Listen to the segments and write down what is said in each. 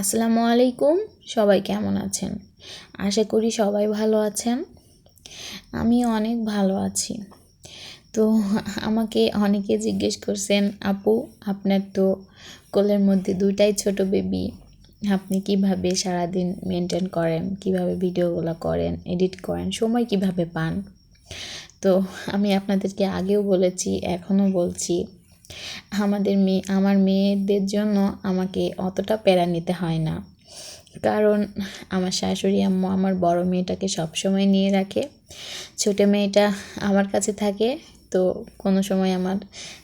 আসসালামু আলাইকুম। সবাই কেমন আছেন? আশা করি সবাই ভালো আছেন। আমি অনেক ভালো আছি। তো আমাকে অনেকে জিজ্ঞেস করছেন, আপু, আপনার তো কোলের মধ্যে দুইটাই ছোট বেবি। আপনি কীভাবে সারাদিন মেনটেন করেন? কীভাবে ভিডিওগুলো করেন? এডিট করেন? সময় কীভাবে পান? তো আমি আপনাদেরকে আগেও বলেছি, এখনও বলছি আমাদের মেয়ে, আমার মেয়েদের জন্য আমাকে অতটা প্যারা নিতে হয় না। কারণ আমার শাশুড়ি আম্মু আমার বড় মেয়েটাকে সবসময় নিয়ে রাখে। ছোটো মেয়েটা আমার কাছে থাকে, তো কোনো সময় আমার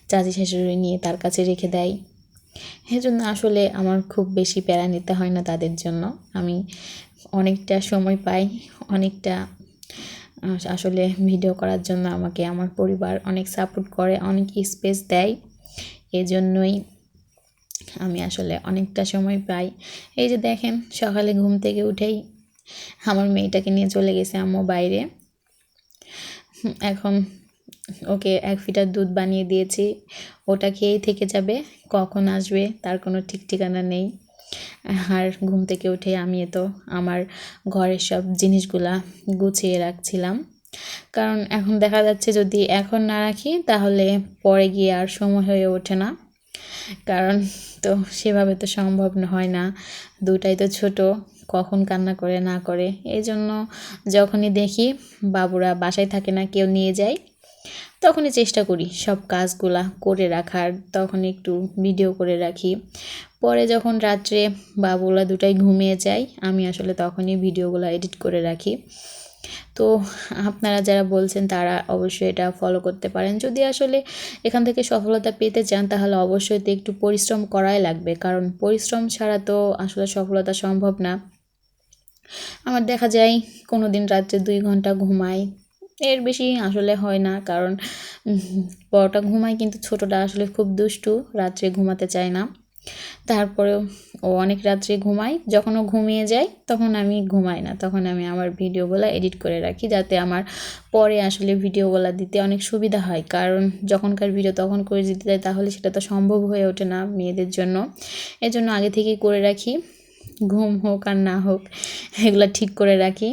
চাচি শাশুড়ি নিয়ে তার কাছে রেখে দেয়। জন্য আসলে আমার খুব বেশি প্যারা নিতে হয় না তাদের জন্য। আমি অনেকটা সময় পাই, অনেকটা আসলে ভিডিও করার জন্য আমাকে, আমার পরিবার অনেক সাপোর্ট করে, অনেক স্পেস দেয়। এজন্যই আমি আসলে অনেকটা সময় পাই। এই যে দেখেন, সকালে ঘুম থেকে উঠেই আমার মেয়েটাকে নিয়ে চলে গেছে আম্মু বাইরে। এখন ওকে এক ফিটার দুধ বানিয়ে দিয়েছি। ওটা খেয়েই থেকে যাবে, কখন আসবে তার কোনো ঠিক ঠিকানা নেই। আর ঘুম থেকে উঠে আমি তো আমার ঘরের সব জিনিসগুলা গুছিয়ে রাখছিলাম। কারণ এখন দেখা যাচ্ছে যদি এখন না রাখি, তাহলে পরে গিয়ে আর সময় হয়ে ওঠে না। কারণ তো সেভাবে তো সম্ভব হয় না। দুটাই তো ছোট, কখন কান্না করে না করে। এই জন্য যখনই দেখি বাবুরা বাসায় থাকে না, কেউ নিয়ে যায় তখনই চেষ্টা করি সব কাজগুলা করে রাখার, তখন একটু ভিডিও করে রাখি। পরে যখন রাত্রে বাবুলা দুটাই ঘুমিয়ে যায়, আমি আসলে তখনই ভিডিওগুলো এডিট করে রাখি। তো আপনারা যারা বলছেন তারা অবশ্যই এটা ফলো করতে পারেন। যদি আসলে এখান থেকে সফলতা পেতে চান, তাহলে অবশ্যই তো একটু পরিশ্রম করাই লাগবে। কারণ পরিশ্রম ছাড়া তো আসলে সফলতা সম্ভব না। আমার দেখা যায় কোনো দিন রাত্রে দুই ঘণ্টা ঘুমাই, এর বেশি আসলে হয় না। কারণ বড়টা ঘুমায় কিন্তু ছোটটা আসলে খুব দুষ্টু, রাত্রে ঘুমাতে চায় না। তারপরেও ও অনেক রাত্রে ঘুমাই যখন ও ঘুমিয়ে যায়, তখন আমি ঘুমাই না। তখন আমি আমার ভিডিওগুলো এডিট করে রাখি যাতে আমার পরে আসলে ভিডিওগুলো দিতে অনেক সুবিধা হয়। কারণ যখনকার ভিডিও তখন করে দিতে যায় তাহলে সেটা তো সম্ভব হয়ে ওঠে না মেয়েদের জন্য। এজন্য আগে থেকেই করে রাখি। ঘুম হোক আর না হোক, এগুলো ঠিক করে রাখি।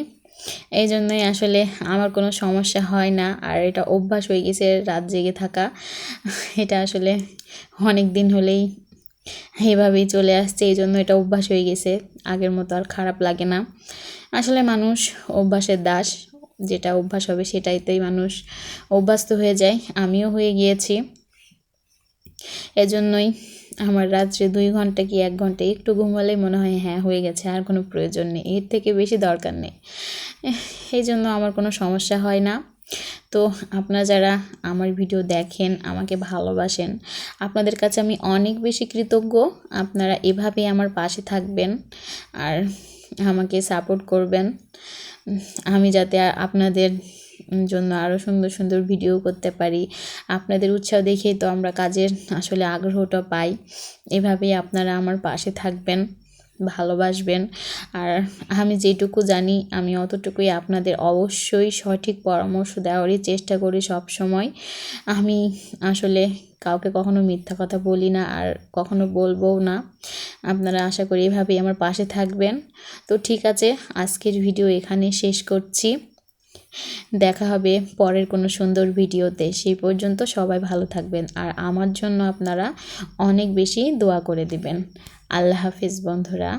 এই জন্যই আসলে আমার কোনো সমস্যা হয় না। আর এটা অভ্যাস হয়ে গেছে রাত জেগে থাকা। এটা আসলে অনেক দিন হলেই এভাবেই চলে আসছে এই জন্য এটা অভ্যাস হয়ে গেছে। আগের মতো আর খারাপ লাগে না। আসলে মানুষ অভ্যাসের দাস, যেটা অভ্যাস হবে সেটাইতেই মানুষ অভ্যস্ত হয়ে যায়। আমিও হয়ে গিয়েছি। এজন্যই আমার রাত্রে দুই ঘণ্টা কি এক ঘণ্টা একটু ঘুমালেই মনে হয় হ্যাঁ হয়ে গেছে, আর কোনো প্রয়োজন নেই। এর থেকে বেশি দরকার নেই। এই জন্য আমার কোনো সমস্যা হয় না। তো আপনারা যারা আমার ভিডিও দেখেন, আমাকে ভালোবাসেন, আপনাদের কাছে আমি অনেক বেশি কৃতজ্ঞ। আপনারা এভাবেই আমার পাশে থাকবেন আর আমাকে সাপোর্ট করবেন। আমি যাতে আপনাদের জন্য আরও সুন্দর সুন্দর ভিডিও করতে পারি। আপনাদের উৎসাহ দেখেই তো আমরা কাজের আসলে আগ্রহটা পাই। এভাবেই আপনারা আমার পাশে থাকবেন। ভালোবাসবেন। আর আমি যেটুকু জানি, আমি অতটুকুই আপনাদের অবশ্যই সঠিক পরামর্শ দেওয়ারই চেষ্টা করি সব সময় আমি আসলে কাউকে কখনো মিথ্যা কথা বলি না আর কখনো বলবও না। আপনারা আশা করি এভাবেই আমার পাশে থাকবেন। তো ঠিক আছে, আজকের ভিডিও এখানে শেষ করছি। দেখা হবে পরের কোনো সুন্দর ভিডিওতে। সেই পর্যন্ত সবাই ভালো থাকবেন। আর আমার জন্য আপনারা অনেক বেশি দোয়া করে দিবেন। আল্লাহ হাফিজ বন্ধুরা।